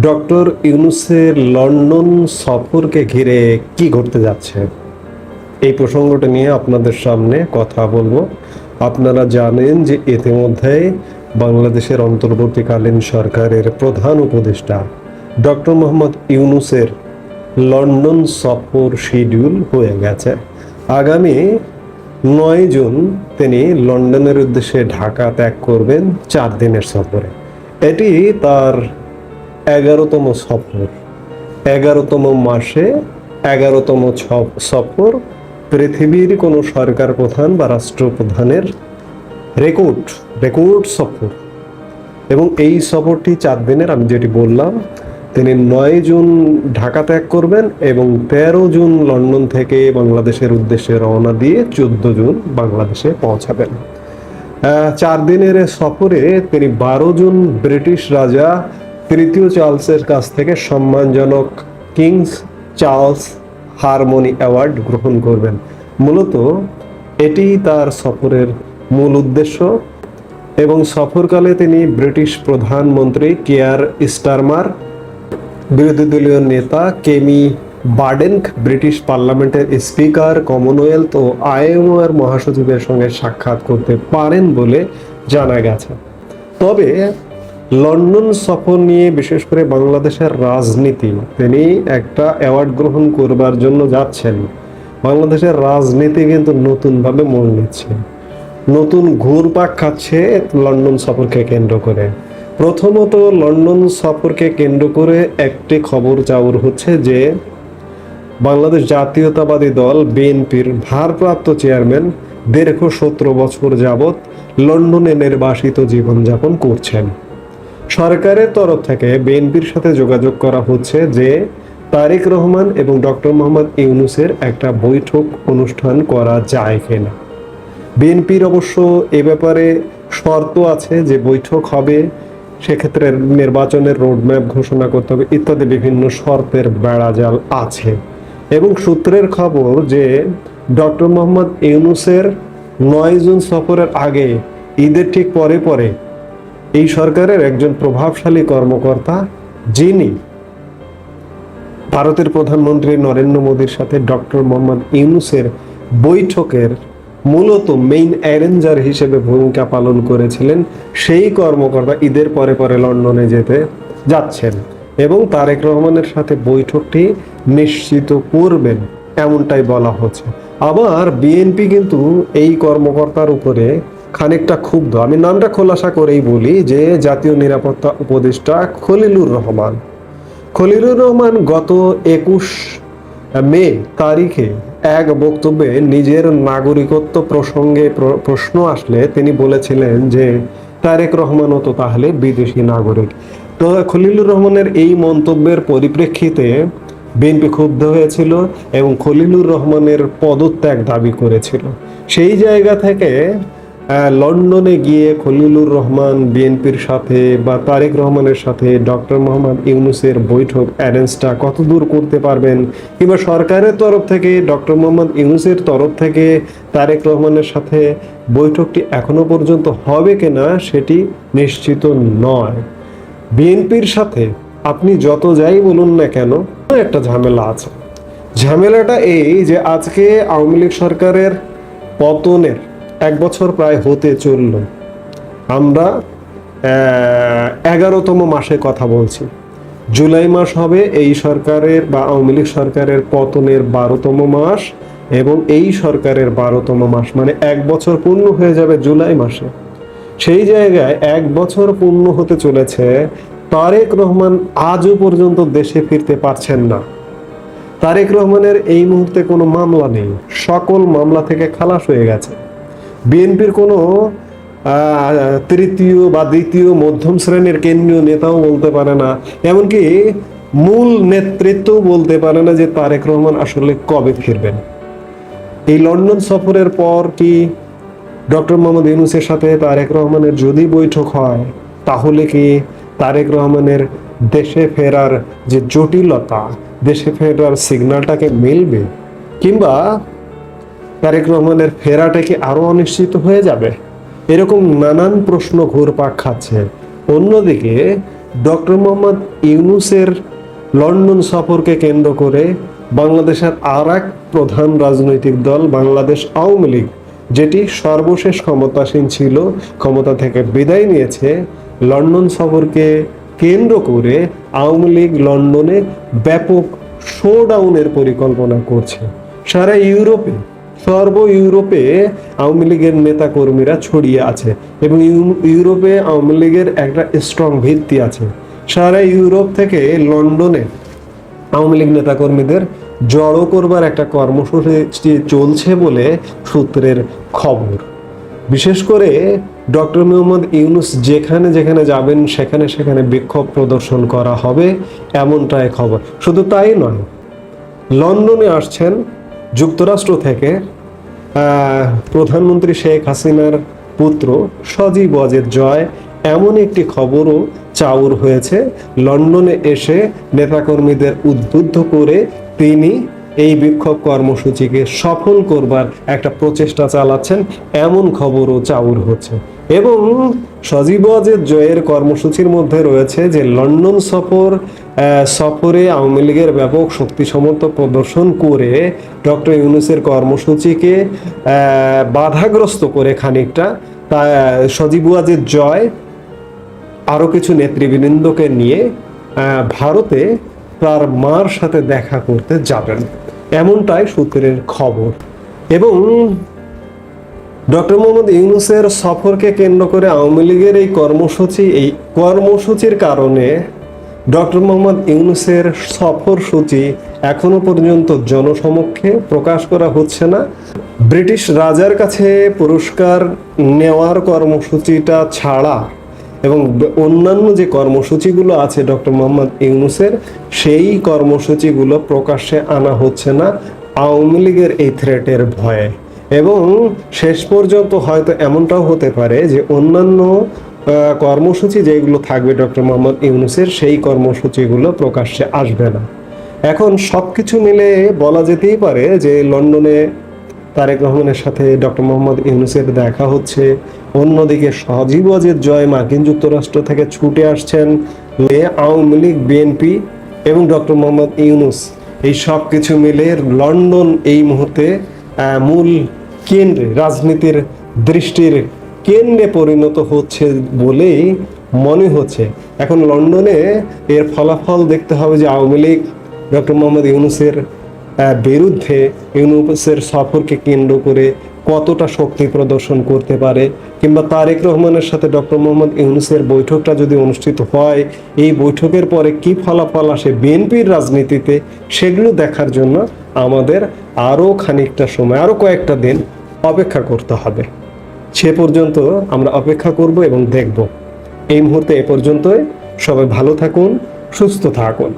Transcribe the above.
Doctor ইউনুসের London সফরকে ঘিরে কি ঘটতে যাচ্ছে? এই প্রসঙ্গটা নিয়ে আপনাদের সামনে কথা বলব। আপনারা জানেন যে ইতিমধ্যে বাংলাদেশের অন্তর্বর্তীকালীন সরকারের প্রধান উপদেষ্টা ডক্টর মোহাম্মদ ইউনুসের লন্ডন সফর শিডিউল হয়ে গেছে। আগামী নয় জুন তিনি লন্ডনের উদ্দেশ্যে ঢাকা ত্যাগ করবেন চার দিনের সফরে। এটি তার এগারোতম সফর। এগারোতম মাসে এগারোতম সফর পৃথিবীর কোনো সরকার প্রধান বা রাষ্ট্রপ্রধানের রেকর্ড রেকর্ড সফর। এবং এই সফরটি চার দিনের, আমি যেটি বললাম, তিনি নয় জুন ঢাকা ত্যাগ করবেন এবং তেরো জুন লন্ডন থেকে বাংলাদেশের উদ্দেশ্যে রওনা দিয়ে চোদ্দ জুন বাংলাদেশে পৌঁছাবেন। চার দিনের সফরে তিনি বারো জুন ব্রিটিশ রাজা তৃতীয় চার্লসের কাছ থেকে সম্মানজনক কিংস চার্লস হারমোনি অ্যাওয়ার্ড গ্রহণ করবেন। মূলত এটি তার সফরের মূল উদ্দেশ্য এবং সফরকালে তিনি ব্রিটিশ প্রধানমন্ত্রী কেয়ার স্টারমার, বিরোধী দলীয় নেতা কেমি বার্ডেনক, ব্রিটিশ পার্লামেন্টের স্পিকার, কমনওয়েলথ ও আইএমও এর মহাসচিবের সঙ্গে সাক্ষাৎ করতে পারেন বলে জানা গেছে। তবে লন্ডন সফর নিয়ে বিশেষ করে বাংলাদেশের রাজনীতি, তিনি একটা অ্যাওয়ার্ড গ্রহণ করবার জন্য যাচ্ছেন। বাংলাদেশের রাজনীতি কিন্তু নতুনভাবে মোড় নিচ্ছে নতুন ঘুরপাক খাচ্ছে লন্ডন সফরকে কেন্দ্র করে। প্রথমত লন্ডন সফরকে কেন্দ্র করে একটি খবর চাউর হচ্ছে যে, বাংলাদেশ জাতীয়তাবাদী দল বিএনপির ভারপ্রাপ্ত চেয়ারম্যান দীর্ঘ সতেরো বছর যাবৎ লন্ডনে নির্বাসিত জীবনযাপন করছেন। সরকারের তরফ থেকে বিএনপির সাথে যোগাযোগ করা হচ্ছে যে তারেক রহমান এবং ডক্টর মোহাম্মদ ইউনুসের একটা বৈঠক অনুষ্ঠান করা যায় কিনা। বিএনপির অবশ্য এ ব্যাপারে শর্ত আছে যে বৈঠক হবে, সেক্ষেত্রে নির্বাচনের রোডম্যাপ ঘোষণা করতে হবে ইত্যাদি বিভিন্ন শর্তের বেড়াজাল আছে। এবং সূত্রের খবর যে ডক্টর মোহাম্মদ ইউনুসের নয় জুন সফরের আগে ঈদের ঠিক পরে পরে এই সরকারের একজন প্রভাবশালী কর্মকর্তা, যিনি ভারতের প্রধানমন্ত্রী নরেন্দ্র মোদীর সাথে ডক্টর মোহাম্মদ ইউনুসের বৈঠকের মূলত মেইন অ্যারেঞ্জার হিসেবে ভূমিকা পালন করেছিলেন, সেই কর্মকর্তা ঈদের পরে পরে লন্ডনে যেতে যাচ্ছেন এবং তারেক রহমানের সাথে বৈঠকটি নিশ্চিত করবেন, এমনটাই বলা হচ্ছে। আবার বিএনপি কিন্তু এই কর্মকর্তার উপরে খানিকটা ক্ষুব্ধ। আমি নামটা খোলাসা করেই বলি যে জাতীয় নিরাপত্তা উপদেষ্টা খলিলুর রহমান। খলিলুর রহমান গত একুশ মে তারিখে এক বক্তব্যে নিজের নাগরিকত্ব প্রসঙ্গে প্র- প্রশ্ন আসলে তিনি বলেছিলেন যে, তারেক রহমানও তো তাহলে বিদেশি নাগরিক। তো খলিলুর রহমানের এই মন্তব্যের পরিপ্রেক্ষিতে বিএনপি ক্ষুব্ধ হয়েছিল এবং খলিলুর রহমানের পদত্যাগ দাবি করেছিল। সেই জায়গা থেকে লন্ডনে গিয়ে খলিলুর রহমান বিএনপির সাথে বা তারেক রহমানের সাথে ডক্টর মোহাম্মদ ইউনুসের বৈঠক অ্যারেঞ্জটা কত দূর করতে পারবেন? কিংবা সরকারের তরফ থেকে, ডক্টর মোহাম্মদ ইউনুসের তরফ থেকে তারেক রহমানের সাথে বৈঠকটি এখনও পর্যন্ত হবে কিনা সেটি নিশ্চিত নয়। বিএনপির সাথে আপনি যত যাই বলুন না কেন, একটা ঝামেলা আছে। ঝামেলাটা এই যে আজকে আওয়ামী লীগ সরকারের পতনের এক বছর প্রায় হতে চলল। আমরা এগারোতম মাসে কথা বলছি। জুলাই মাস হবে এই সরকারের বা আওয়ামী লীগ সরকারের পতনের বারোতম মাস এবং এই সরকারের বারোতম মাস মানে এক বছর পূর্ণ হয়ে যাবে জুলাই মাসে। সেই জায়গায় এক বছর পূর্ণ হতে চলেছে, তারেক রহমান আজও পর্যন্ত দেশে ফিরতে পারছেন না। তারেক রহমানের এই মুহূর্তে কোনো মামলা নেই। সকল মামলা থেকে খালাস হয়ে গেছে। বিএনপির কোনো তৃতীয় বা দ্বিতীয় মধ্যম শ্রেণির কেন্দ্রীয় নেতাও বলতে পারে না। এমনকি মূল নেতৃত্বও বলতে পারে না যে তারেক রহমান আসলে কবে ফিরবেন। এই লন্ডন সফরের পর কি ডক্টর মোহাম্মদ ইউনুসের সাথে তারেক রহমানের যদি বৈঠক হয়, তাহলে কি তারেক রহমানের দেশে ফেরার যে জটিলতা, দেশে ফেরার সিগন্যালটাকে মিলবে? কিংবা তারেক রহমানের ফেরাটা কি আরও অনিশ্চিত হয়ে যাবে? এরকম নানান প্রশ্ন ঘুরপাক খাচ্ছে। অন্যদিকে, ডক্টর মোহাম্মদ ইউনুসের লন্ডন সফরকে কেন্দ্র করে বাংলাদেশের আর এক প্রধান রাজনৈতিক দল বাংলাদেশ আওয়ামী লীগ, যেটি সর্বশেষ ক্ষমতাসীন ছিল, ক্ষমতা থেকে বিদায় নিয়েছে, লন্ডন সফরকে কেন্দ্র করে আওয়ামী লীগ লন্ডনে ব্যাপক শোডাউনের পরিকল্পনা করছে। সারা ইউরোপে সর্ব ইউরোপে আওয়ামী লীগের নেতা কর্মীরা ছড়িয়ে আছে এবং ইউ- ইউরোপে আওয়ামী লীগের একটা স্ট্রং ভিত্তি আছে। সারা ইউরোপ থেকে লন্ডনে আওয়ামী লীগ নেতাকর্মীদের জড়ো করবার একটা কর্মসূচি চলছে বলে সূত্রের খবর। বিশেষ করে ডক্টর মোহাম্মদ ইউনুস যেখানে যেখানে যাবেন, সেখানে সেখানে বিক্ষোভ প্রদর্শন করা হবে, এমনটাই খবর। শুধু তাই নয়, লন্ডনে আসছেন যুক্তরাষ্ট্র থেকে প্রধানমন্ত্রী শেখ হাসিনার পুত্র সজীব ওয়াজেদ জয় এমন একটি খবরও চাউর হয়েছে। লন্ডনে এসে নেতাকর্মীদের উদ্বুদ্ধ করে তিনি এই বিক্ষোভ কর্মসূচিকে সফল করবার একটা প্রচেষ্টা চালাচ্ছেন, এমন খবরও চাউর হচ্ছে। এবং সজীব ওয়াজেদ জয়ের কর্মসূচির মধ্যে রয়েছে যে লন্ডন সফর সফরে আওয়ামী লীগের ব্যাপক শক্তি সমর্থ প্রদর্শন করে ডক্টর ইউনুসের কর্মসূচিকে বাধাগ্রস্ত করে খানিকটা। তা সজীব ওয়াজেদ জয় আরও কিছু নেতৃবৃন্দকে নিয়ে ভারতে তার মার সাথে দেখা করতে যাবেন। এমনটাই সূত্রের খবর। এবং ডক্টর মোহাম্মদ ইউনুসের সফরকে কেন্দ্র করে আওয়ামী লীগের এই কর্মসূচি, এই কর্মসূচির কারণে ডক্টর মোহাম্মদ ইউনুসের সফর সূচি এখনও পর্যন্ত জনসমক্ষে প্রকাশ করা হচ্ছে না। ব্রিটিশ রাজার কাছে পুরস্কার নেওয়ার কর্মসূচিটা ছাড়া এবং অন্যান্য যে কর্মসূচিগুলো আছে ডক্টর মোহাম্মদ ইউনুসের, সেই কর্মসূচিগুলো প্রকাশ্যে আনা হচ্ছে না আওয়ামী লীগের এই থ্রেটের ভয়ে। এবং শেষ পর্যন্ত হয়তো এমনটাও হতে পারে যে অন্যান্য কর্মসূচি যেগুলো থাকবে ডক্টর মোহাম্মদ ইউনুসের, সেই কর্মসূচিগুলো প্রকাশ্যে আসবে না। এখন সব কিছু মিলে বলা যেতেই পারে যে লন্ডনে তারেক রহমানের সাথে ডক্টর মোহাম্মদ ইউনুসের দেখা হচ্ছে। অন্যদিকে সজীব ওয়াজেদ জয় মার্কিন যুক্তরাষ্ট্র থেকে ছুটে আসছেন লে আওয়ামী লীগ, বিএনপি এবং ডক্টর মোহাম্মদ ইউনুস। এই সব কিছু মিলে লন্ডন এই মুহূর্তে মূল কেন্দ্রে রাজনীতির দৃষ্টির কেন্দ্রে পরিণত হচ্ছে বলেই মনে হচ্ছে। এখন লন্ডনে এর ফলাফল দেখতে হবে যে আওয়ামী লীগ ডক্টর মোহাম্মদ ইউনুসের বিরুদ্ধে ইউনুসের সফরকে কেন্দ্র করে কতটা শক্তি প্রদর্শন করতে পারে? কিংবা তারেক রহমানের সাথে ডক্টর মোহাম্মদ ইউনুসের বৈঠকটা যদি অনুষ্ঠিত হয়, এই বৈঠকের পরে কি ফলাফল আসে বিএনপির রাজনীতিতে? সেগুলো দেখার জন্য আমাদের আরও খানিকটা সময়, আরও কয়েকটা দিন অপেক্ষা করতে হবে। সে পর্যন্ত আমরা অপেক্ষা করব এবং দেখব। এই মুহূর্তে এ পর্যন্তই। সবাই ভালো থাকুন, সুস্থ থাকুন।